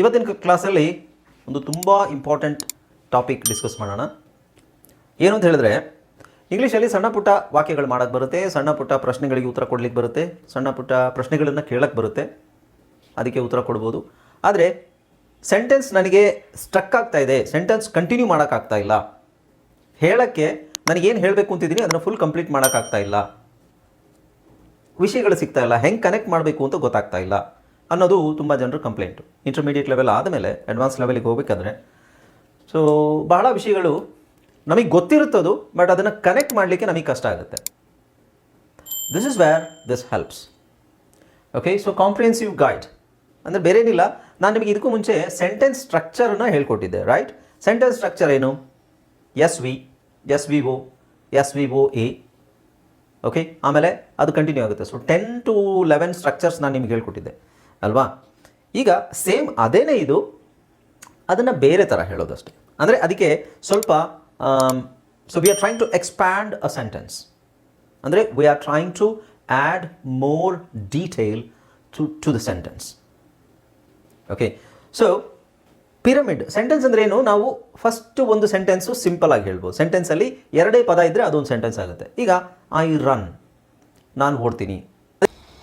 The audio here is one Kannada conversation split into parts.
ಇವತ್ತಿನ ಕ್ಲಾಸಲ್ಲಿ ಒಂದು ತುಂಬ ಇಂಪಾರ್ಟೆಂಟ್ ಟಾಪಿಕ್ ಡಿಸ್ಕಸ್ ಮಾಡೋಣ. ಏನು ಅಂತ ಹೇಳಿದ್ರೆ, ಇಂಗ್ಲೀಷಲ್ಲಿ ಸಣ್ಣ ಪುಟ್ಟ ವಾಕ್ಯಗಳು ಮಾಡೋಕ್ಕೆ ಬರುತ್ತೆ, ಸಣ್ಣ ಪುಟ್ಟ ಪ್ರಶ್ನೆಗಳಿಗೆ ಉತ್ತರ ಕೊಡ್ಲಿಕ್ಕೆ ಬರುತ್ತೆ, ಸಣ್ಣ ಪುಟ್ಟ ಪ್ರಶ್ನೆಗಳನ್ನು ಕೇಳಕ್ಕೆ ಬರುತ್ತೆ, ಅದಕ್ಕೆ ಉತ್ತರ ಕೊಡ್ಬೋದು. ಆದರೆ ಸೆಂಟೆನ್ಸ್ ನನಗೆ ಸ್ಟ್ರಕ್ ಆಗ್ತಾ ಇದೆ ಸೆಂಟೆನ್ಸ್ ಕಂಟಿನ್ಯೂ ಮಾಡೋಕ್ಕಾಗ್ತಾ ಇಲ್ಲ. ಹೇಳೋಕ್ಕೆ ನನಗೇನು ಹೇಳಬೇಕು ಅಂತಿದ್ದೀನಿ, ಅದನ್ನು ಫುಲ್ ಕಂಪ್ಲೀಟ್ ಮಾಡೋಕ್ಕಾಗ್ತಾ ಇಲ್ಲ. ವಿಷಯಗಳು ಸಿಗ್ತಾ ಇಲ್ಲ, ಹೆಂಗೆ ಕನೆಕ್ಟ್ ಮಾಡಬೇಕು ಅಂತ ಗೊತ್ತಾಗ್ತಾ ಇಲ್ಲ. ಅನ್ನೋದು ತುಂಬ ಜನರು ಕಂಪ್ಲೇಂಟು ಇಂಟರ್ಮೀಡಿಯೇಟ್ ಲೆವೆಲ್ ಆದಮೇಲೆ ಅಡ್ವಾನ್ಸ್ ಲೆವೆಲಿಗೆ ಹೋಗಬೇಕಾದ್ರೆ ಸೊ ಬಹಳ ವಿಷಯಗಳು ನಮಗೆ ಗೊತ್ತಿರುತ್ತದು ಬಟ್ ಅದನ್ನು ಕನೆಕ್ಟ್ ಮಾಡಲಿಕ್ಕೆ ನಮಗೆ ಕಷ್ಟ ಆಗುತ್ತೆ. This is where this helps okay so comprehensive guide ಅಂದರೆ ಬೇರೆ ಏನಿಲ್ಲ ನಾನು ನಿಮಗೆ ಇದಕ್ಕೂ ಮುಂಚೆ ಸೆಂಟೆನ್ಸ್ ಸ್ಟ್ರಕ್ಚರನ್ನು ಹೇಳ್ಕೊಟ್ಟಿದ್ದೆ ರೈಟ್ ಸೆಂಟೆನ್ಸ್ ಸ್ಟ್ರಕ್ಚರ್ ಏನು? S V S V O S V O A okay ಆಮೇಲೆ ಅದು ಕಂಟಿನ್ಯೂ ಆಗುತ್ತೆ. So ten to eleven structures ನಾನು ನಿಮ್ಗೆ ಹೇಳ್ಕೊಟ್ಟಿದ್ದೆ. ಅಲ್ವಾ? ಈಗ ಸೇಮ್ ಅದೇನೇ ಇದು, ಅದನ್ನು ಬೇರೆ ಥರ ಹೇಳೋದಷ್ಟೇ. ಅಂದರೆ ಅದಕ್ಕೆ ಸ್ವಲ್ಪ so we are trying to expand a sentence ಅಂದರೆ we are trying to add more detail to to the sentence okay so pyramid sentence ಅಂದ್ರೆ ಏನು? ನಾವು ಫಸ್ಟ್ ಒಂದು ಸೆಂಟೆನ್ಸು ಸಿಂಪಲ್ ಆಗಿ ಹೇಳ್ಬೋದು. ಸೆಂಟೆನ್ಸಲ್ಲಿ ಎರಡೇ ಪದ ಇದ್ದರೆ ಅದೊಂದು ಸೆಂಟೆನ್ಸ್ ಆಗುತ್ತೆ. ಈಗ ಐ ರನ್ ನಾನು ಓಡ್ತೀನಿ.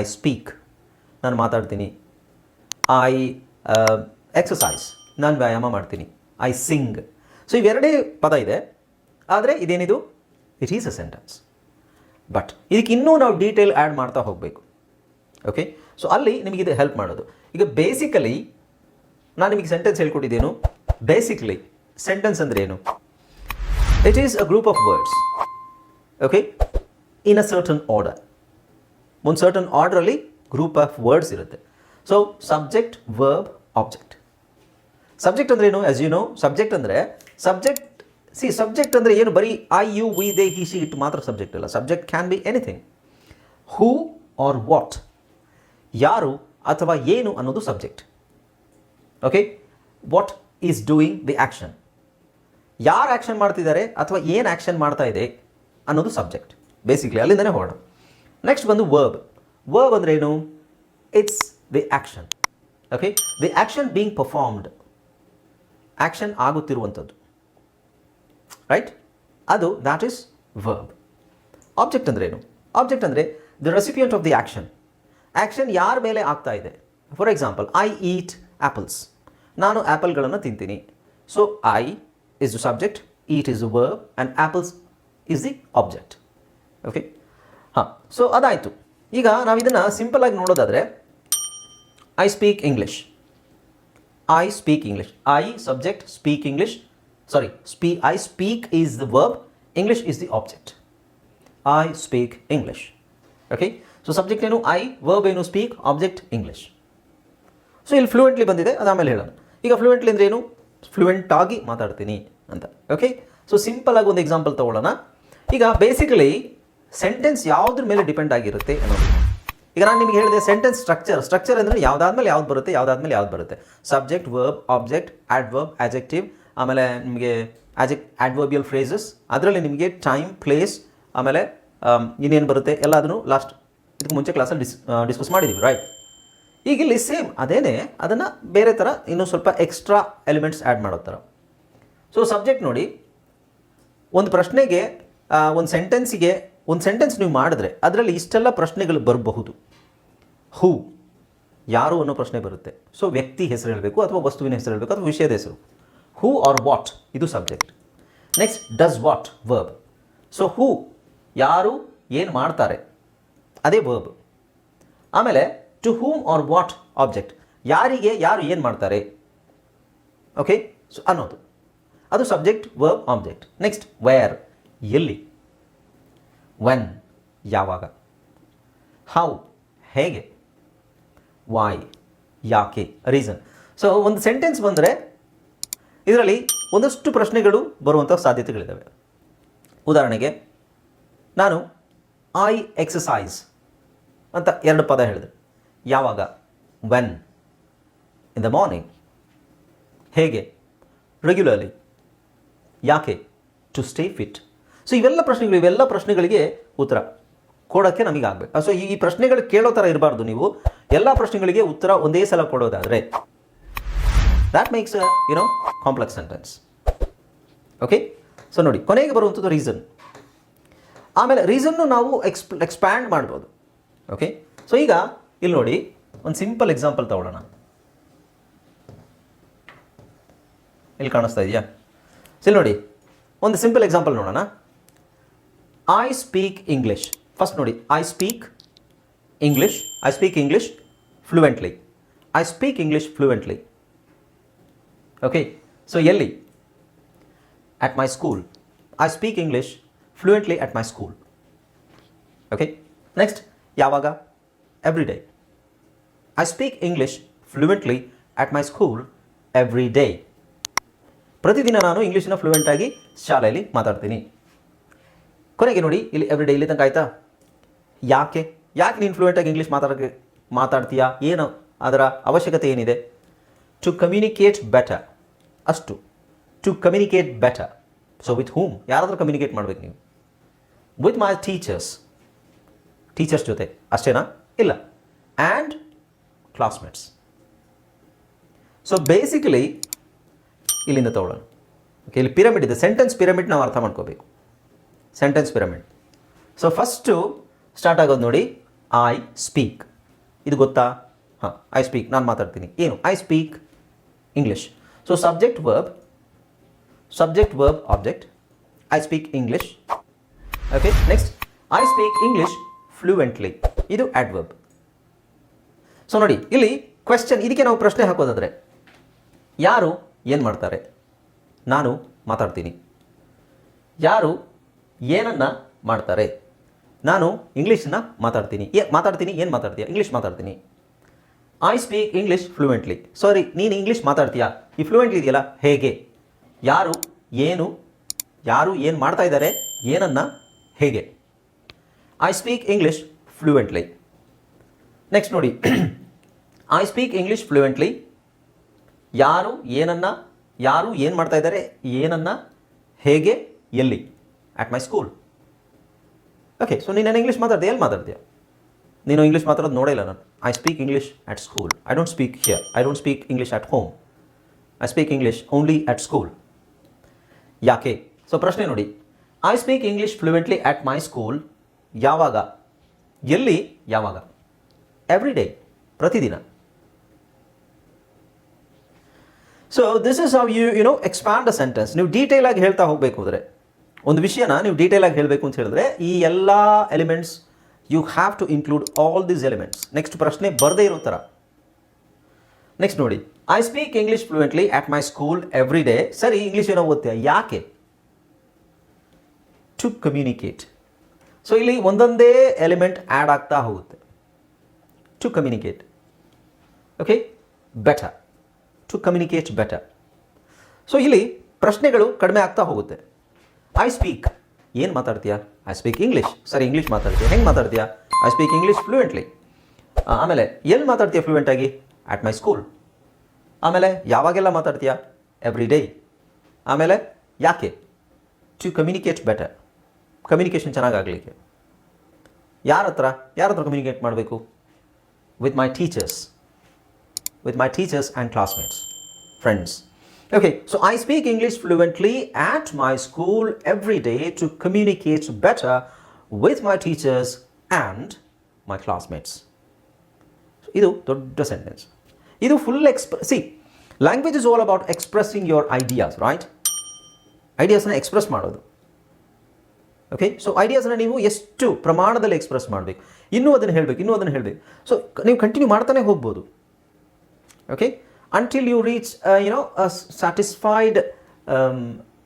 ಐ ಸ್ಪೀಕ್ ನಾನು ಮಾತಾಡ್ತೀನಿ. ಐ ಎಕ್ಸಸೈಸ್ ನಾನು ವ್ಯಾಯಾಮ ಮಾಡ್ತೀನಿ. ಐ ಸಿಂಗ್ ಸೊ ಇವೆರಡೇ ಪದ ಇದೆ. ಆದರೆ ಇದೇನಿದು? It is a sentence but ಇದಕ್ಕೆ ಇನ್ನೂ ನಾವು ಡೀಟೇಲ್ ಆ್ಯಡ್ ಮಾಡ್ತಾ ಹೋಗಬೇಕು. ಓಕೆ ಸೊ ಅಲ್ಲಿ ನಿಮಗೆ ಇದು ಹೆಲ್ಪ್ ಮಾಡೋದು. ಈಗ ಬೇಸಿಕಲಿ ನಾನು ನಿಮಗೆ ಸೆಂಟೆನ್ಸ್ ಹೇಳ್ಕೊಟ್ಟಿದ್ದೇನು. ಬೇಸಿಕ್ಲಿ ಸೆಂಟೆನ್ಸ್ ಅಂದರೆ ಏನು? It is a group of words okay in a certain order ಒಂದು ಸರ್ಟನ್ ಆರ್ಡ್ರಲ್ಲಿ ಗ್ರೂಪ್ ಆಫ್ ವರ್ಡ್ಸ್ ಇರುತ್ತೆ. So subject verb object subject ಅಂದ್ರೆ ಏನು? ಆಸ್ ಯು ನೋ ಸಬ್ಜೆಕ್ಟ್ ಅಂದರೆ ಸಬ್ಜೆಕ್ಟ್ ಸಿ ಸಬ್ಜೆಕ್ಟ್ ಅಂದರೆ ಏನು? ಬರೀ I you we they he she it ಮಾತ್ರ ಸಬ್ಜೆಕ್ಟ್ ಇಲ್ಲ subject can be anything who are what ಯಾರು ಅಥವಾ ಏನು ಅನ್ನೋದು subject okay what is doing the action ಯಾರು ಆ್ಯಕ್ಷನ್ ಮಾಡ್ತಿದ್ದಾರೆ ಅಥವಾ ಏನು ಆ್ಯಕ್ಷನ್ ಮಾಡ್ತಾ ಇದೆ ಅನ್ನೋದು ಸಬ್ಜೆಕ್ಟ್ ಬೇಸಿಕ್ಲಿ ಅಲ್ಲಿಂದನೇ ಹೋಗೋಣ. ನೆಕ್ಸ್ಟ್ ಬಂದು ವರ್ಬ್ ವರ್ಬ್ ಅಂದ್ರೆ ಏನು? It's the action okay the action being performed action ಆಗುತ್ತಿರುವಂಥದ್ದು. Right ಅದು ದ್ಯಾಟ್ ಈಸ್ ವರ್ಬ್ ಆಬ್ಜೆಕ್ಟ್ ಅಂದ್ರೆ ಏನು? ಆಬ್ಜೆಕ್ಟ್ ಅಂದರೆ the recipient of the action action ಯಾರ ಮೇಲೆ ಆಗ್ತಾ ಇದೆ? For example I eat apples ನಾನು ಆ್ಯಪಲ್ಗಳನ್ನು ತಿಂತೀನಿ. So I is the subject eat is the verb and apples is the object okay ಹಾಂ ಸೊ ಅದಾಯಿತು. ಈಗ ನಾವು ಇದನ್ನು ಸಿಂಪಲ್ ಆಗಿ ನೋಡೋದಾದರೆ I speak English I speak English I subject speak English sorry ಸ್ಪೀ I speak is the verb English is the object I speak English okay so subject ಏನು? ಐ ವರ್ಬ್ ಏನು? ಸ್ಪೀಕ್ ಆಬ್ಜೆಕ್ಟ್ ಇಂಗ್ಲಿಷ್ ಸೊ ಇಲ್ಲಿ ಫ್ಲೂಯೆಂಟ್ಲಿ ಬಂದಿದೆ ಅದಾದಮೇಲೆ ಹೇಳೋಣ. ಈಗ ಫ್ಲೂಯೆಂಟ್ಲಿ ಅಂದರೆ ಏನು? ಫ್ಲೂಯೆಂಟ್ ಆಗಿ ಮಾತಾಡ್ತೀನಿ ಅಂತ. ಓಕೆ ಸೊ ಸಿಂಪಲ್ ಆಗಿ ಒಂದು ಎಕ್ಸಾಂಪಲ್ ತಗೊಳ್ಳೋಣ. ಈಗ ಬೇಸಿಕಲಿ ಸೆಂಟೆನ್ಸ್ ಯಾವುದ್ರ ಮೇಲೆ ಡಿಪೆಂಡ್ ಆಗಿರುತ್ತೆ ಅನ್ನೋದು. ಈಗ ನಾನು ನಿಮಗೆ ಹೇಳಿದೆ ಸೆಂಟೆನ್ಸ್ ಸ್ಟ್ರಕ್ಚರ್ ಸ್ಟ್ರಕ್ಚರ್ ಅಂದರೆ ಯಾವುದಾದ್ಮೇಲೆ ಯಾವ್ದು ಬರುತ್ತೆ ಯಾವುದಾದ್ಮೇಲೆ ಯಾವ್ದು ಬರುತ್ತೆ. Subject verb object adverb adjective ಆಮೇಲೆ ನಿಮಗೆ ಆಜೆಕ್ ಆಡ್ವರ್ಬಿಯಲ್ ಫ್ರೇಸಸ್ ಅದರಲ್ಲಿ ನಿಮಗೆ ಟೈಮ್ ಪ್ಲೇಸ್ ಆಮೇಲೆ ಆಮ್, ಇನ್ನೇನು ಬರುತ್ತೆ ಎಲ್ಲ ಲಾಸ್ಟ್ ಇದಕ್ಕೆ ಮುಂಚೆ ಕ್ಲಾಸಲ್ಲಿ ಡಿಸ್ ಡಿಸ್ಕಸ್ ಮಾಡಿದ್ದೀವಿ ರೈಟ್ ಈಗ ಇಲ್ಲಿ ಸೇಮ್ ಅದೇನೇ ಅದನ್ನು ಬೇರೆ ಥರ ಇನ್ನೂ ಸ್ವಲ್ಪ ಎಕ್ಸ್ಟ್ರಾ ಎಲಿಮೆಂಟ್ಸ್ ಆ್ಯಡ್ ಮಾಡೋ ಥರ ಸೊ ಸಬ್ಜೆಕ್ಟ್ ನೋಡಿ ಒಂದು ಪ್ರಶ್ನೆಗೆ ಒಂದು ಸೆಂಟೆನ್ಸಿಗೆ ಒಂದು ಸೆಂಟೆನ್ಸ್ ನೀವು ಮಾಡಿದ್ರೆ ಅದರಲ್ಲಿ ಇಷ್ಟೆಲ್ಲ ಪ್ರಶ್ನೆಗಳು ಬರಬಹುದು. ಹೂ ಯಾರು ಅನ್ನೋ ಪ್ರಶ್ನೆ ಬರುತ್ತೆ. ಸೊ ವ್ಯಕ್ತಿ ಹೆಸರು ಹೇಳಬೇಕು ಅಥವಾ ವಸ್ತುವಿನ ಹೆಸರು ಹೇಳಬೇಕು ಅಥವಾ ವಿಷಯದ ಹೆಸರು. ಹೂ ಆರ್ ವಾಟ್ ಇದು subject next does what verb so who ಯಾರು? ಏನು ಮಾಡ್ತಾರೆ? ಅದೇ ವರ್ಬ್ ಆಮೇಲೆ to whom or what object ಯಾರಿಗೆ, ಯಾರು ಏನು ಮಾಡ್ತಾರೆ? ಓಕೆ ಸೊ ಅನ್ನೋದು. ಅದು subject verb object next where ಎಲ್ಲಿ? ವೆನ್ ಯಾವಾಗ ಹೌ ಹೇಗೆ ವಾಯ್ ಯಾಕೆ ರೀಸನ್ ಸೊ ಒಂದು ಸೆಂಟೆನ್ಸ್ ಬಂದರೆ ಇದರಲ್ಲಿ ಒಂದಷ್ಟು ಪ್ರಶ್ನೆಗಳು ಬರುವಂಥ ಸಾಧ್ಯತೆಗಳಿದ್ದಾವೆ ಉದಾಹರಣೆಗೆ, ನಾನು ಐ ಎಕ್ಸಸೈಸ್ ಅಂತ ಎರಡು ಪದ ಹೇಳಿದೆ. ಯಾವಾಗ ವೆನ್ ಇನ್ ದ ಮಾರ್ನಿಂಗ್ ಹೇಗೆ ರೆಗ್ಯುಲರ್ಲಿ ಯಾಕೆ ಟು ಸ್ಟೇ ಫಿಟ್ ಸೊ ಇವೆಲ್ಲ ಪ್ರಶ್ನೆಗಳು, ಇವೆಲ್ಲ ಪ್ರಶ್ನೆಗಳಿಗೆ ಉತ್ತರ ಕೊಡೋಕ್ಕೆ ನಮಗೆ ಆಗಬೇಕು. ಸೊ ಈ ಪ್ರಶ್ನೆಗಳು ಕೇಳೋ ಥರ ಇರಬಾರ್ದು ನೀವು. ಎಲ್ಲ ಪ್ರಶ್ನೆಗಳಿಗೆ ಉತ್ತರ ಒಂದೇ ಸಲ ಕೊಡೋದಾದರೆ that makes you know complex sentence okay so ನೋಡಿ, ಕೊನೆಗೆ ಬರುವಂಥದ್ದು ರೀಸನ್ ಆಮೇಲೆ ರೀಸನ್ನು ನಾವು ಎಕ್ಸ್ಪ್ ಎಕ್ಸ್ಪ್ಯಾಂಡ್ ಮಾಡ್ಬೋದು. ಓಕೆ ಸೊ ಈಗ ಇಲ್ಲಿ ನೋಡಿ, ಒಂದು ಸಿಂಪಲ್ ಎಕ್ಸಾಂಪಲ್ ತಗೊಳ್ಳೋಣ. ಇಲ್ಲಿ ಕಾಣಿಸ್ತಾ ಇದೆಯಾ? ಸೊ ಇಲ್ಲಿ ನೋಡಿ, ಒಂದು ಸಿಂಪಲ್ ಎಕ್ಸಾಂಪಲ್ ನೋಡೋಣ. ಐ ಸ್ಪೀಕ್ ಇಂಗ್ಲಿಷ್ ಫಸ್ಟ್ ನೋಡಿ I speak English I speak English fluently I speak English fluently okay so ಎಲ್ಲಿ at my school. I speak English fluently at my school. Okay? Next, ಯಾವಾಗ every day. I speak English fluently at my school every day. ಪ್ರತಿದಿನ ನಾನು ಇಂಗ್ಲೀಷಿನ ಫ್ಲೂಯೆಂಟ್ ಆಗಿ ಶಾಲೆಯಲ್ಲಿ ಮಾತಾಡ್ತೀನಿ ಕೊನೆಗೆ ನೋಡಿ, ಇಲ್ಲಿ ಎವ್ರಿ ಡೇ ಇಲ್ಲಿ ತನಕ ಆಯ್ತಾ? ಯಾಕೆ? ಯಾಕೆ ನೀನು ಫ್ಲೂಯೆಂಟಾಗಿ ಇಂಗ್ಲೀಷ್ ಮಾತಾಡೋಕ್ಕೆ ಮಾತಾಡ್ತೀಯಾ? ಏನು ಅದರ ಅವಶ್ಯಕತೆ ಏನಿದೆ? ಟು ಕಮ್ಯುನಿಕೇಟ್ ಬೆಟರ್ ಅಷ್ಟು. To communicate better so with whom ಯಾರಾದರೂ ಕಮ್ಯುನಿಕೇಟ್ ಮಾಡ್ಬೇಕು ನೀವು. ವಿತ್ ಮೈ ಟೀಚರ್ಸ್ ಟೀಚರ್ಸ್ ಜೊತೆ. ಅಷ್ಟೇನಾ? ಇಲ್ಲ. ಆ್ಯಂಡ್ ಕ್ಲಾಸ್ಮೇಟ್ಸ್ ಸೊ ಬೇಸಿಕಲಿ ಇಲ್ಲಿಂದ ತಗೊಳ್ಳೋಣ. ಓಕೆ ಇಲ್ಲಿ ಪಿರಮಿಡ್ ಇದೆ. ಸೆಂಟೆನ್ಸ್ ಪಿರಮಿಡ್ ನಾವು ಅರ್ಥ ಮಾಡ್ಕೋಬೇಕು. Sentence pyramid so first start ಆಗೋದು ನೋಡಿ. ಐ ಸ್ಪೀಕ್ ಇದು ಗೊತ್ತಾ? ಹಾಂ ಐ ಸ್ಪೀಕ್ ನಾನು ಮಾತಾಡ್ತೀನಿ. ಏನು? I speak English so subject verb subject verb object I speak English okay next I speak English fluently ಇದು ಆಡ್ವರ್ಬ್ ಸೊ ನೋಡಿ, ಇಲ್ಲಿ ಕ್ವೆಶ್ಚನ್ ಇದಕ್ಕೆ ನಾವು ಪ್ರಶ್ನೆ ಹಾಕೋದಾದರೆ, ಯಾರು ಏನು ಮಾಡ್ತಾರೆ? ನಾನು ಮಾತಾಡ್ತೀನಿ. ಯಾರು ಏನನ್ನು ಮಾಡ್ತಾರೆ? ನಾನು ಇಂಗ್ಲೀಷನ್ನು ಮಾತಾಡ್ತೀನಿ. ಏ, ಮಾತಾಡ್ತೀನಿ? ಏನು ಮಾತಾಡ್ತೀಯ? ಇಂಗ್ಲೀಷ್ ಮಾತಾಡ್ತೀನಿ. I speak English fluently sorry ನೀನು ಇಂಗ್ಲೀಷ್ ಮಾತಾಡ್ತೀಯಾ? ಈ ಫ್ಲೂಯೆಂಟ್ಲಿ ಇದೆಯಲ್ಲ, ಹೇಗೆ? ಯಾರು, ಏನು ಯಾರು ಏನು ಮಾಡ್ತಾ ಇದ್ದಾರೆ, ಏನನ್ನ, ಹೇಗೆ? I speak English fluently next ನೋಡಿ. ಐ ಸ್ಪೀಕ್ ಇಂಗ್ಲೀಷ್ ಫ್ಲೂಯೆಂಟ್ಲಿ ಯಾರು, ಏನನ್ನ, ಯಾರು ಏನು ಮಾಡ್ತಾ ಇದ್ದಾರೆ, ಏನನ್ನ, ಹೇಗೆ, ಎಲ್ಲಿ? At my school okay so ನೀನು ಇಂಗ್ಲೀಷ್ ಮಾತಾಡ್ದೆ ಎಲ್ಲಿ ಮಾತಾಡ್ತೀಯ? ನೀನು ಇಂಗ್ಲೀಷ್ ಮಾತಾಡೋದು ನೋಡೇ ಇಲ್ಲ ನಾನು. I speak English at school I don't speak here I don't speak English at home I speak English only at school ಯಾಕೆ? ಸೊ ಪ್ರಶ್ನೆ ನೋಡಿ. I speak English fluently at my school ಯಾವಾಗ? ಎಲ್ಲಿ? ಯಾವಾಗ? ಎವ್ರಿ ಡೇ ಪ್ರತಿದಿನ. So this is how you you know expand a sentence ನೀವು ಡೀಟೇಲ್ ಆಗಿ ಹೇಳ್ತಾ ಹೋಗಬೇಕು ಅಂದರೆ ಒಂದು ವಿಷಯನ ನೀವು ಡೀಟೇಲ್ ಆಗಿ ಹೇಳಬೇಕು ಅಂತ ಹೇಳಿದ್ರೆ, ಈ ಎಲ್ಲ elements you have to include all these elements next ಪ್ರಶ್ನೆ ಬರದೇ ಇರೋ ಥರ ನೆಕ್ಸ್ಟ್ ನೋಡಿ I speak English fluently at my school every day ಸರಿ ಇಂಗ್ಲೀಷ್ ಏನೋ ಓದ್ತೀಯ? ಯಾಕೆ? ಟು ಕಮ್ಯುನಿಕೇಟ್ ಸೊ ಇಲ್ಲಿ ಒಂದೊಂದೇ ಎಲಿಮೆಂಟ್ ಆ್ಯಡ್ ಆಗ್ತಾ ಹೋಗುತ್ತೆ. To communicate okay better to communicate better so ಇಲ್ಲಿ ಪ್ರಶ್ನೆಗಳು ಕಡಿಮೆ ಆಗ್ತಾ ಹೋಗುತ್ತೆ. ಐ ಸ್ಪೀಕ್ ಏನು ಮಾತಾಡ್ತೀಯಾ? ಐ ಸ್ಪೀಕ್ ಇಂಗ್ಲೀಷ್ ಸರಿ ಇಂಗ್ಲೀಷ್ ಮಾತಾಡ್ತೀಯಾ. ಹೆಂಗೆ ಮಾತಾಡ್ತೀಯಾ? ಐ ಸ್ಪೀಕ್ ಇಂಗ್ಲೀಷ್ ಫ್ಲೂಯೆಂಟ್ಲಿ ಆಮೇಲೆ ಎಲ್ಲಿ ಮಾತಾಡ್ತೀಯ ಫ್ಲೂಯೆಂಟಾಗಿ ಆಟ್ ಮೈ ಸ್ಕೂಲ್ ಆಮೇಲೆ ಯಾವಾಗೆಲ್ಲ ಮಾತಾಡ್ತೀಯಾ? ಎವ್ರಿ ಡೇ ಆಮೇಲೆ ಯಾಕೆ? ಟು ಕಮ್ಯುನಿಕೇಟ್ ಬೆಟರ್ ಕಮ್ಯುನಿಕೇಷನ್ ಚೆನ್ನಾಗಾಗಲಿಕ್ಕೆ. ಯಾರ ಹತ್ರ ಯಾರ ಹತ್ರ ಕಮ್ಯುನಿಕೇಟ್ ಮಾಡಬೇಕು? With my teachers with my teachers and classmates friends. Okay, so I speak English fluently at my school every day to communicate better with my teachers and my classmates. ಇದು ದೊಡ್ಡ ಸೆಂಟೆನ್ಸ್ ಇದು full ಎಕ್ಸ್ಪ್ರ see language is all about expressing your ideas right ಐಡಿಯಾಸ್ನ express ಮಾಡೋದು ಓಕೆ ಸೊ ಐಡಿಯಾಸ್ನ ನೀವು ಎಷ್ಟು ಪ್ರಮಾಣದಲ್ಲಿ ಎಕ್ಸ್ಪ್ರೆಸ್ ಮಾಡಬೇಕು ಇನ್ನೂ ಅದನ್ನು ಹೇಳಬೇಕು ಇನ್ನೂ ಅದನ್ನು ಹೇಳಬೇಕು ಸೊ ನೀವು ಕಂಟಿನ್ಯೂ ಮಾಡ್ತಾನೆ ಹೋಗ್ಬೋದು okay? Until you reach you know satisfied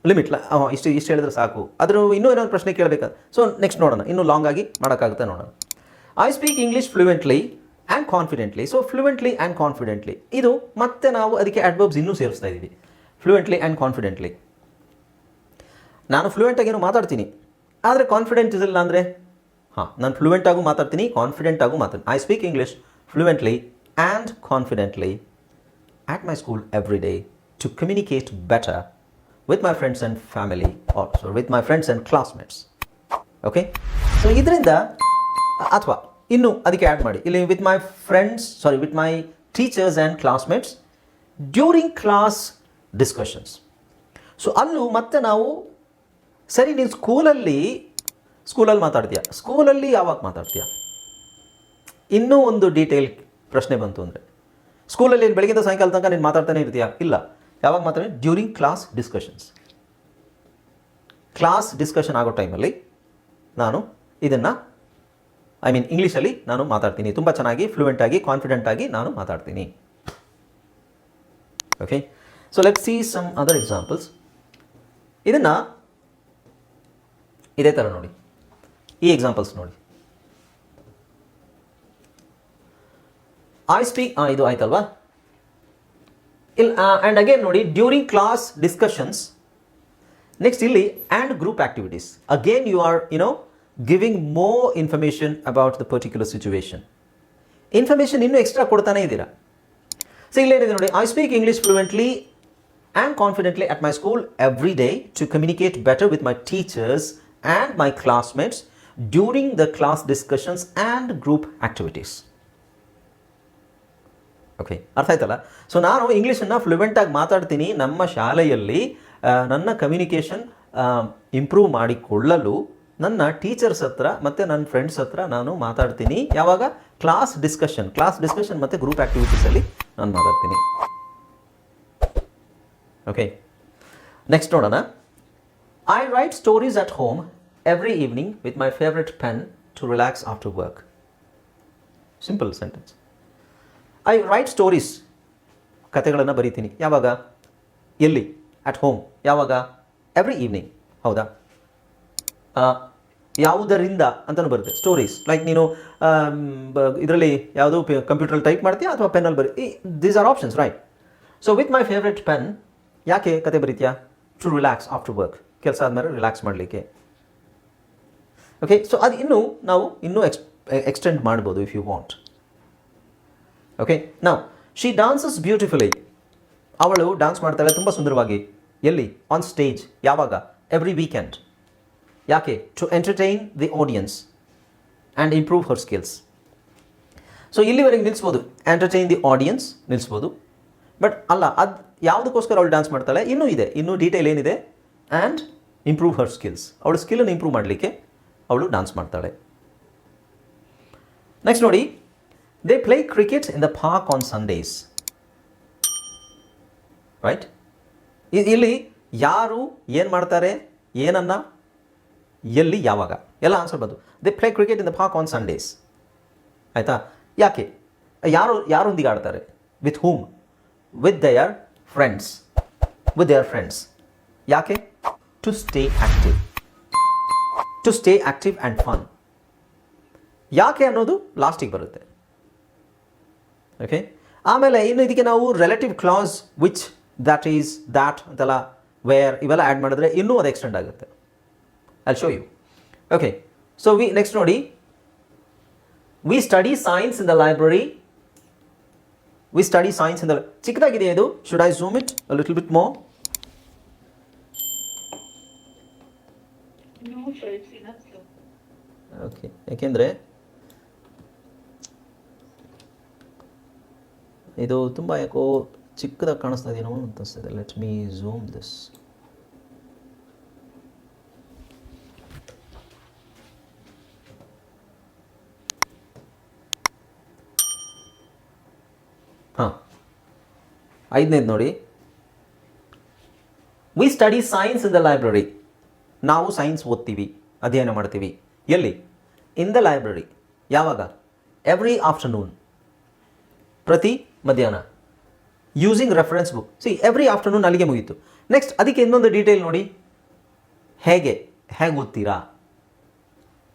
limit ಇಷ್ಟು ಇಷ್ಟು ಹೇಳಿದ್ರೆ ಸಾಕು. ಅದ್ರ ಇನ್ನೂ ಏನೋ ಪ್ರಶ್ನೆ ಕೇಳಬೇಕಾದ ಸೊ ನೆಕ್ಸ್ಟ್ ನೋಡೋಣ. ಇನ್ನೂ ಲಾಂಗ್ ಆಗಿ ಮಾಡೋಕ್ಕಾಗುತ್ತೆ ನೋಡೋಣ. I speak English fluently and confidently so fluently and confidently ಇದು ಮತ್ತೆ ನಾವು ಅದಕ್ಕೆ ಅಡ್ವರ್ಬ್ಸ್ ಇನ್ನೂ ಸೇರಿಸ್ತಾ ಇದ್ದೀವಿ. ಫ್ಲೂಯೆಂಟ್ಲಿ ಆ್ಯಂಡ್ ಕಾನ್ಫಿಡೆಂಟ್ಲಿ ನಾನು ಫ್ಲೂಯೆಂಟಾಗೇನು ಮಾತಾಡ್ತೀನಿ. ಆದರೆ ಕಾನ್ಫಿಡೆಂಟ್ ಇಲ್ಲ ಅಂದರೆ? ಹಾಂ, ನಾನು ಫ್ಲೂಯೆಂಟ್ ಆಗು ಮಾತಾಡ್ತೀನಿ ಕಾನ್ಫಿಡೆಂಟ್ ಆಗೂ ಮಾತಾಡ್ತೀನಿ. I speak English fluently and confidently at my school every day to communicate better with my friends and family also with my friends and classmates. Okay so ಇದರಿಂದ, ಅಥವಾ ಇನ್ನು ಅದಕ್ಕೆ ಆ್ಯಡ್ ಮಾಡಿ. ಇಲ್ಲಿ with my friends sorry with my teachers and classmates during class discussions so ಅಲ್ಲೂ ಮತ್ತೆ ನಾವು, ಸರಿ, ನೀನು ಸ್ಕೂಲಲ್ಲಿ ಸ್ಕೂಲಲ್ಲಿ ಮಾತಾಡ್ತೀಯ? ಸ್ಕೂಲಲ್ಲಿ ಯಾವಾಗ ಮಾತಾಡ್ತೀಯ? ಇನ್ನೂ ಒಂದು ಡೀಟೇಲ್ ಪ್ರಶ್ನೆ ಬಂತು ಅಂದರೆ. ಸ್ಕೂಲಲ್ಲಿ ಏನು ಬೆಳಗಿಂದ ಸಾಯಂಕಾಲ ತನಕ ನೀನು ಮಾತಾಡ್ತಾನೆ ಇರ್ತೀಯಾ? ಇಲ್ಲ. ಯಾವಾಗ ಮಾತಾಡಿ during class discussions class discussion ಆಗೋ ಟೈಮಲ್ಲಿ ನಾನು ಇದನ್ನು ಐ ಮೀನ್ ಇಂಗ್ಲೀಷಲ್ಲಿ ನಾನು ಮಾತಾಡ್ತೀನಿ. ತುಂಬ ಚೆನ್ನಾಗಿ ಫ್ಲೂಯೆಂಟ್ ಆಗಿ ಕಾನ್ಫಿಡೆಂಟ್ ಆಗಿ ನಾನು ಮಾತಾಡ್ತೀನಿ. Okay so let see some other examples ಇದನ್ನು, ಇದೇ ಥರ ನೋಡಿ. ಈ ಎಕ್ಸಾಂಪಲ್ಸ್ ನೋಡಿ. ಐ ಸ್ಪೀಕ್ ಇದು ಆಯ್ತಲ್ವಾ? ಇಲ್ಲಿ ಆ್ಯಂಡ್ ಅಗೇನ್ ನೋಡಿ ಡ್ಯೂರಿಂಗ್ ಕ್ಲಾಸ್ ಡಿಸ್ಕಷನ್ಸ್ ನೆಕ್ಸ್ಟ್ ಇಲ್ಲಿ and group activities again you are you know giving more information about the particular situation information ಇನ್ನೂ ಎಕ್ಸ್ಟ್ರಾ ಕೊಡ್ತಾನೆ ಇದ್ದೀರಾ? ಸೊ ಇಲ್ಲೇನಿದೆ ನೋಡಿ I speak English fluently and confidently at my school every day to communicate better with my teachers and my classmates during the class discussions and group activities okay ಅರ್ಥ ಆಯ್ತಲ್ಲ ಸೊ ನಾನು ಇಂಗ್ಲೀಷನ್ನು ಫ್ಲೂಯೆಂಟಾಗಿ ಮಾತಾಡ್ತೀನಿ ನಮ್ಮ ಶಾಲೆಯಲ್ಲಿ ನನ್ನ ಕಮ್ಯುನಿಕೇಷನ್ ಇಂಪ್ರೂವ್ ಮಾಡಿಕೊಳ್ಳಲು ನನ್ನ ಟೀಚರ್ಸ್ ಹತ್ರ ಮತ್ತು ನನ್ನ ಫ್ರೆಂಡ್ಸ್ ಹತ್ರ ನಾನು ಮಾತಾಡ್ತೀನಿ. ಯಾವಾಗ? ಕ್ಲಾಸ್ ಡಿಸ್ಕಷನ್ ಕ್ಲಾಸ್ ಡಿಸ್ಕಷನ್ ಮತ್ತು ಗ್ರೂಪ್ ಆ್ಯಕ್ಟಿವಿಟೀಸಲ್ಲಿ ನಾನು ಮಾತಾಡ್ತೀನಿ. ಓಕೆ ನೆಕ್ಸ್ಟ್ ನೋಡೋಣ. I write stories at home every evening with my favourite pen to relax after work simple sentence I write stories ಕತೆಗಳನ್ನು ಬರೀತೀನಿ. ಯಾವಾಗ? ಎಲ್ಲಿ? ಅಟ್ ಹೋಮ್ ಯಾವಾಗ? ಎವ್ರಿ ಈವ್ನಿಂಗ್ ಹೌದಾ? ಯಾವುದರಿಂದ ಅಂತಲೂ ಬರುತ್ತೆ. ಸ್ಟೋರೀಸ್ ಲೈಕ್ ನೀನು ಇದರಲ್ಲಿ ಯಾವುದು ಕಂಪ್ಯೂಟ್ರಲ್ಲಿ ಟೈಪ್ ಮಾಡ್ತೀಯಾ ಅಥವಾ ಪೆನ್ನಲ್ಲಿ ಬರೀ these are options right so with my favourite pen ಯಾಕೆ ಕತೆ ಬರೀತೀಯಾ? ಟು ರಿಲ್ಯಾಕ್ಸ್ ಆಫ್ಟರ್ ವರ್ಕ್ ಕೆಲಸ ಆದಮೇಲೆ ರಿಲ್ಯಾಕ್ಸ್ ಮಾಡಲಿಕ್ಕೆ. ಓಕೆ ಸೊ ಅದು ಇನ್ನೂ ನಾವು ಇನ್ನೂ ಎಕ್ಸ್ ಎಕ್ಸ್ಟೆಂಡ್ ಮಾಡ್ಬೋದು ಇಫ್ ಯು ವಾಂಟ್ ಓಕೆ ನಾವು ಶಿ ಡಾನ್ಸಸ್ ಬ್ಯೂಟಿಫುಲಿ ಅವಳು ಡಾನ್ಸ್ ಮಾಡ್ತಾಳೆ ತುಂಬ ಸುಂದರವಾಗಿ. ಎಲ್ಲಿ? ಆನ್ ಸ್ಟೇಜ್ ಯಾವಾಗ? ಎವ್ರಿ ವೀಕೆಂಡ್ ಯಾಕೆ? To entertain the audience and improve her skills so ಇಲ್ಲಿವರೆಗೆ ನಿಲ್ಲಿಸ್ಬೋದು ಎಂಟರ್ಟೈನ್ ದಿ ಆಡಿಯನ್ಸ್ ನಿಲ್ಲಿಸ್ಬೋದು ಬಟ್ ಅಲ್ಲ, ಅದು ಯಾವುದಕ್ಕೋಸ್ಕರ ಅವಳು ಡಾನ್ಸ್ ಮಾಡ್ತಾಳೆ? ಇನ್ನೂ ಇದೆ. ಇನ್ನೂ ಡೀಟೇಲ್ ಏನಿದೆ? ಆ್ಯಂಡ್ ಇಂಪ್ರೂವ್ ಹರ್ ಸ್ಕಿಲ್ಸ್ ಅವಳು ಸ್ಕಿಲ್ಲನ್ನು ಇಂಪ್ರೂವ್ ಮಾಡಲಿಕ್ಕೆ ಅವಳು ಡಾನ್ಸ್ ಮಾಡ್ತಾಳೆ. ನೆಕ್ಸ್ಟ್ ನೋಡಿ they play cricket in the park on Sundays right ಇಲ್ಲಿ ಯಾರು ಏನು ಮಾಡ್ತಾರೆ? ಏನನ್ನ? ಎಲ್ಲಿ? ಯಾವಾಗ? ಎಲ್ಲ ಆನ್ಸರ್ ಬಂದು. They play cricket in the park on Sundays ಆಯಿತಾ? ಯಾಕೆ? ಯಾರು, ಯಾರೊಂದಿಗೆ ಆಡ್ತಾರೆ? With whom with their friends with their friends ಯಾಕೆ? To stay active to stay active and fun ಯಾಕೆ ಅನ್ನೋದು ಲಾಸ್ಟಿಗೆ ಬರುತ್ತೆ. ಓಕೆ ಆಮೇಲೆ ಇನ್ನು ಇದಕ್ಕೆ ನಾವು relative clause which that is that ಅಂತೆಲ್ಲ ವೇರ್ ಇವೆಲ್ಲ ಆ್ಯಡ್ ಮಾಡಿದ್ರೆ ಇನ್ನೂ ಅದು ಎಕ್ಸ್ಟೆಂಡ್ ಆಗುತ್ತೆ. I show you okay so we next ನೋಡಿ. We study science in the library we study science in the ಚಿಕ್ಕದಾಗಿದೆ ಇದು. Should I zoom it little bit more okay ಯಾಕೆಂದರೆ ಇದು ತುಂಬ ಯಾಕೋ ಚಿಕ್ಕದಾಗಿ ಕಾಣಿಸ್ತಾ ಇದೆಯೋ ಅಂತ ಲೆಟ್ ಮೀ ಝೂಮ್ ದಿಸ್ ಹಾಂ. ಐದನೇದು ನೋಡಿ. We study science in the library ನಾವು ಸೈನ್ಸ್ ಓದ್ತೀವಿ, ಅಧ್ಯಯನ ಮಾಡ್ತೀವಿ. ಎಲ್ಲಿ? ಇನ್ ದ ಲೈಬ್ರರಿ ಯಾವಾಗ? ಎವ್ರಿ ಆಫ್ಟರ್ನೂನ್ ಪ್ರತಿ ಮಧ್ಯಾಹ್ನ. Using reference book see every afternoon ಅಲ್ಲಿಗೆ ಮುಗೀತು. ನೆಕ್ಸ್ಟ್ ಅದಕ್ಕೆ ಇನ್ನೊಂದು ಡೀಟೇಲ್ ನೋಡಿ. ಹೇಗೆ? ಹೇಗೆ ಓದ್ತೀರಾ?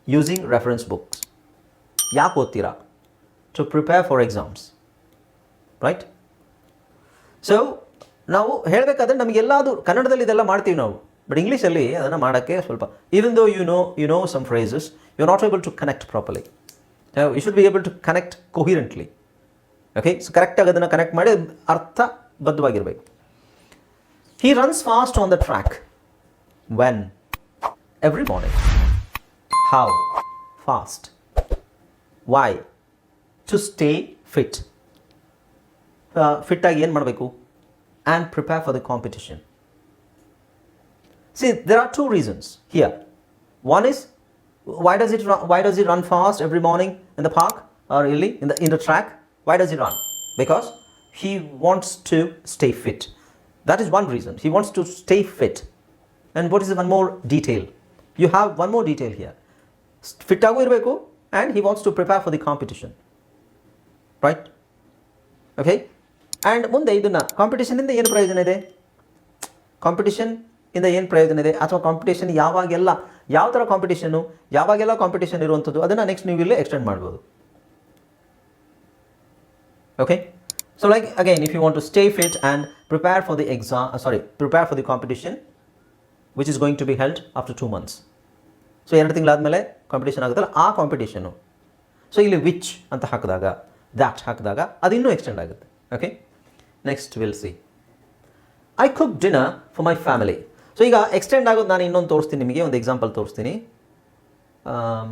ಯೂಸಿಂಗ್ ರೆಫರೆನ್ಸ್ ಬುಕ್ಸ್ ಯಾಕೆ ಓದ್ತೀರಾ? To prepare for exams right so ನಾವು ಹೇಳಬೇಕಾದ್ರೆ ನಮಗೆಲ್ಲಾದರೂ ಕನ್ನಡದಲ್ಲಿ ಇದೆಲ್ಲ ಮಾಡ್ತೀವಿ ನಾವು. ಬಟ್ ಇಂಗ್ಲೀಷಲ್ಲಿ ಅದನ್ನು ಮಾಡೋಕ್ಕೆ ಸ್ವಲ್ಪ even though you know you know some phrases you are not able to connect properly you should be able to connect coherently okay so ಕರೆಕ್ಟಾಗಿ ಅದನ್ನು ಕನೆಕ್ಟ್ ಮಾಡಿ ಅರ್ಥಬದ್ಧವಾಗಿರಬೇಕು he runs fast on the track when every morning how fast why to stay fit ಫಿಟ್ಟಾಗಿ ಏನು ಮಾಡಬೇಕು and prepare for the competition See, there are two reasons here. One is why does it run, why does he run fast every morning in the park or really in the in the track? Why does he run? Because he wants to stay fit. That is one reason. He wants to stay fit. And what is one more detail? You have one more detail here. Fit ಇರಬೇಕು and he wants to prepare for the competition. Right? Okay? And ಮುಂದೆ ಇದನ್ನು ಕಾಂಪಿಟೇಷನಿಂದ ಏನು ಪ್ರಯೋಜನ ಇದೆ ಕಾಂಪಿಟೇಷನ್ ಇಂದ ಏನು ಪ್ರಯೋಜನ ಇದೆ ಅಥವಾ ಕಾಂಪಿಟೇಷನ್ ಯಾವಾಗೆಲ್ಲ ಯಾವ ಥರ ಕಾಂಪಿಟೇಷನು ಯಾವಾಗೆಲ್ಲ ಕಾಂಪಿಟೇಷನ್ ಇರುವಂಥದ್ದು ಅದನ್ನು ನೆಕ್ಸ್ಟ್ ನೀವು ಇಲ್ಲಿ ಎಕ್ಸ್ಟೆಂಡ್ ಮಾಡ್ಬೋದು okay so like again if you want to stay fit and prepare for the exam sorry prepare for the competition which is going to be held after two months so ಎರಡು ತಿಂಗಳಾದಮೇಲೆ ಕಾಂಪಿಟೇಷನ್ ಆಗುತ್ತಲ್ಲ? ಆ ಕಾಂಪಿಟೇಷನು ಸೊ ಇಲ್ಲಿ ವಿಚ್ ಅಂತ ಹಾಕಿದಾಗ ದ್ಯಾಟ್ ಹಾಕಿದಾಗ ಅದು ಇನ್ನೂ ಎಕ್ಸ್ಟೆಂಡ್ ಆಗುತ್ತೆ. Okay next we'll see I cook dinner for my family so ಈಗ ಎಕ್ಸ್ಟೆಂಡ್ ಆಗೋದು ನಾನು ಇನ್ನೊಂದು ತೋರಿಸ್ತೀನಿ ನಿಮಗೆ ಒಂದು ಎಕ್ಸಾಂಪಲ್ ತೋರಿಸ್ತೀನಿ. Um,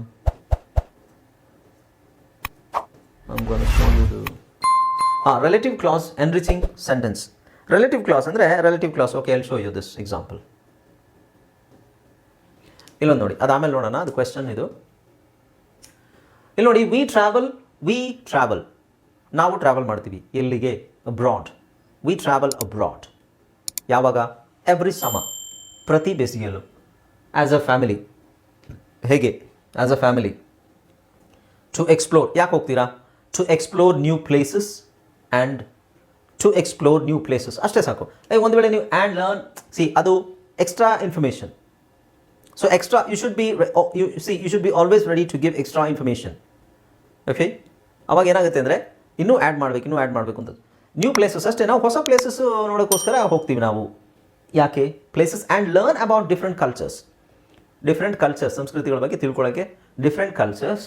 I'm going to show you the ಹಾಂ relative clause enriching sentence relative clause ಅಂದರೆ relative clause okay I'll show you this example ಇಲ್ಲೊಂದು ನೋಡಿ ಅದಾಮೇಲೆ ನೋಡೋಣ, ಅದು ಕ್ವೆಶನ್ ಇದು. ಇಲ್ಲಿ ನೋಡಿ ವಿ ಟ್ರಾವೆಲ್ ವಿ ಟ್ರಾವೆಲ್ ನಾವು ಟ್ರಾವೆಲ್ ಮಾಡ್ತೀವಿ, ಎಲ್ಲಿಗೆ? ಅಬ್ರಾಡ್ ವಿ ಟ್ರಾವೆಲ್ ಅಬ್ರಾಡ್ ಯಾವಾಗ? ಎವ್ರಿ ಸಮ ಪ್ರತಿ ಬೇಸಿಗೆಯಲ್ಲೂ. ಆ್ಯಸ್ ಅ ಫ್ಯಾಮಿಲಿ ಹೇಗೆ? As a family to explore ಯಾಕೆ ಹೋಗ್ತೀರಾ? To explore new places and to explore new places ಅಷ್ಟೇ ಸಾಕು. ಲೈಕ್ ಒಂದು ವೇಳೆ ನೀವು ಆ್ಯಂಡ್ ಲರ್ನ್ ಸಿ ಅದು extra information so extra you should be you see you should be always ready to give extra information okay ಅವಾಗ ಏನಾಗುತ್ತೆ ಅಂದರೆ, ಇನ್ನೂ ಆ್ಯಡ್ ಮಾಡಬೇಕು, ಇನ್ನೂ ಆ್ಯಡ್ ಮಾಡಬೇಕು ಅಂತ. ನ್ಯೂ ಪ್ಲೇಸಸ್ ಅಷ್ಟೇ. ನಾವು ಹೊಸ ಪ್ಲೇಸಸ್ ನೋಡೋಕ್ಕೋಸ್ಕರ ಹೋಗ್ತೀವಿ ನಾವು. ಯಾಕೆ? Places and learn about different cultures different cultures ಸಂಸ್ಕೃತಿಗಳ ಬಗ್ಗೆ ತಿಳ್ಕೊಳ್ಳೋಕ್ಕೆ ಡಿಫ್ರೆಂಟ್ ಕಲ್ಚರ್ಸ್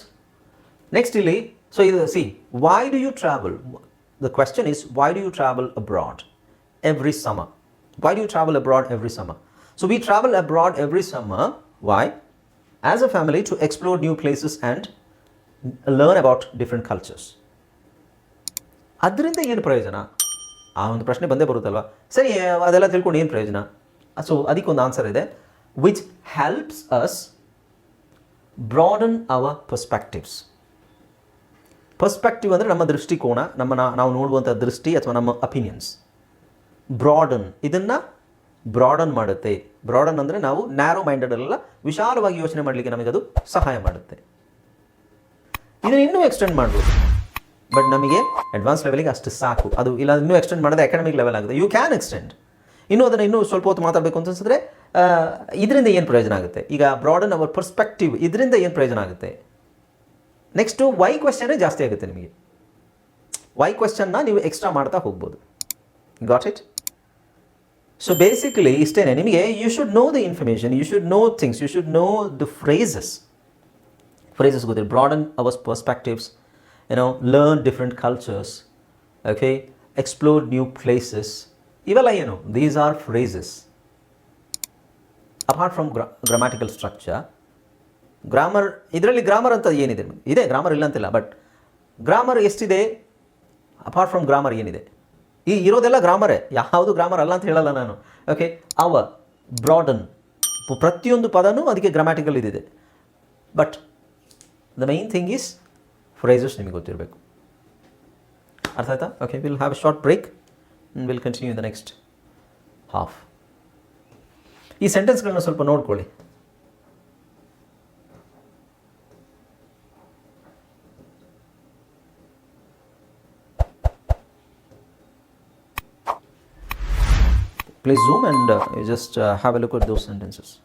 ನೆಕ್ಸ್ಟ್ ಇಲ್ಲಿ ಸೊ ಇದು see why do you travel the question is why do you travel abroad every summer why do you travel abroad every summer so we travel abroad every summer why as a family to explore new places and learn about different cultures ಅದರಿಂದ ಏನು ಪ್ರಯೋಜನ ಆ ಒಂದು ಪ್ರಶ್ನೆ ಬಂದೇ ಬರುತ್ತಲ್ವ ಸರಿ ಅದೆಲ್ಲ ತಿಳ್ಕೊಂಡು ಏನು ಪ್ರಯೋಜನ ಸೊ ಅದಕ್ಕೊಂದು ಆನ್ಸರ್ ಇದೆ which helps us broaden our perspectives perspective ಅಂದರೆ ನಮ್ಮ ದೃಷ್ಟಿಕೋನ, ನಮ್ಮ ನಾವು ನೋಡುವಂಥ ದೃಷ್ಟಿ ಅಥವಾ ನಮ್ಮ ಅಪಿನಿಯನ್ಸ್ ಬ್ರಾಡನ್ ಇದನ್ನು ಬ್ರಾಡನ್ ಮಾಡುತ್ತೆ. ಬ್ರಾಡನ್ ಅಂದರೆ ನಾವು ನ್ಯಾರೋ ಅಲ್ಲ, ವಿಶಾಲವಾಗಿ ಯೋಚನೆ ಮಾಡಲಿಕ್ಕೆ ನಮಗೆ ಅದು ಸಹಾಯ ಮಾಡುತ್ತೆ. ಇದನ್ನು ಇನ್ನೂ ಎಕ್ಸ್ಟೆಂಡ್ ಮಾಡ್ಬೋದು. ಬಟ್ ನಮಗೆ ಅಡ್ವಾನ್ಸ್ ಲೆವೆಲಿಗೆ ಅಷ್ಟು ಸಾಕು. ಅದು ಇಲ್ಲ, ಇನ್ನೂ ಎಕ್ಸ್ಟೆಂಡ್ ಮಾಡಿದ್ರೆ ಅಕಾಡೆಮಿಕ್ ಲೆವೆಲ್ ಆಗುತ್ತೆ. ಯು ಕ್ಯಾನ್ ಎಕ್ಸ್ಟೆಂಡ್ ಇನ್ನೂ ಅದನ್ನು ಇನ್ನೂ ಸ್ವಲ್ಪ ಹೊತ್ತು ಮಾತಾಡಬೇಕು ಅಂತ ಅನ್ಸಿದ್ರೆ ಇದರಿಂದ ಏನು ಪ್ರಯೋಜನ ಆಗುತ್ತೆ? ಈಗ ಬ್ರಾಡನ್ ಅವರ್ ಪರ್ಸ್ಪೆಕ್ಟಿವ್ ಇದರಿಂದ ಏನು ಪ್ರಯೋಜನ ಆಗುತ್ತೆ? ನೆಕ್ಸ್ಟು ವೈ ಕ್ವೆಶನೇ ಜಾಸ್ತಿ ಆಗುತ್ತೆ ನಿಮಗೆ. ವೈ ಕ್ವೆಶನ್ನ ನೀವು ಎಕ್ಸ್ಟ್ರಾ ಮಾಡ್ತಾ ಹೋಗ್ಬೋದು. ಗಾಟ್ ಇಟ್ ಸೊ ಬೇಸಿಕಲಿ ಇಷ್ಟೇ ನಿಮಗೆ you should know the information you should know things you should know the phrases phrases go there broaden our perspectives, you know, learn different cultures, okay? Explore new places. ಇವೆಲ್ಲ ಏನು? These are phrases apart from grammatical structure grammar ಇದರಲ್ಲಿ ಗ್ರಾಮರ್ ಅಂತ ಏನಿದೆ ಇದೆ ಗ್ರಾಮರ್ ಇಲ್ಲ ಅಂತಿಲ್ಲ ಬಟ್ ಗ್ರಾಮರ್ ಎಷ್ಟಿದೆ? ಅಪಾರ್ಟ್ ಫ್ರಮ್ ಗ್ರಾಮರ್ ಏನಿದೆ? ಈ ಇರೋದೆಲ್ಲ ಗ್ರಾಮರೇ ಯಾವುದು ಗ್ರಾಮರ್ ಅಲ್ಲ ಅಂತ ಹೇಳಲ್ಲ ನಾನು. ಓಕೆ ಅವ ಬ್ರಾಡನ್ ಪ್ರತಿಯೊಂದು ಪದನೂ ಅದಕ್ಕೆ ಗ್ರಾಮ್ಯಾಟಿಕಲ್ ಇದಿದೆ. But the main thing is phrases ನಿಮಗೆ ಗೊತ್ತಿರಬೇಕು. ಅರ್ಥ ಆಯ್ತಾ? Okay we'll have a short break we'll continue the next half ಈ ಸೆಂಟೆನ್ಸ್ಗಳನ್ನ ಸ್ವಲ್ಪ ನೋಡ್ಕೊಳ್ಳಿ. Please zoom and uh, just uh, have a look at those sentences.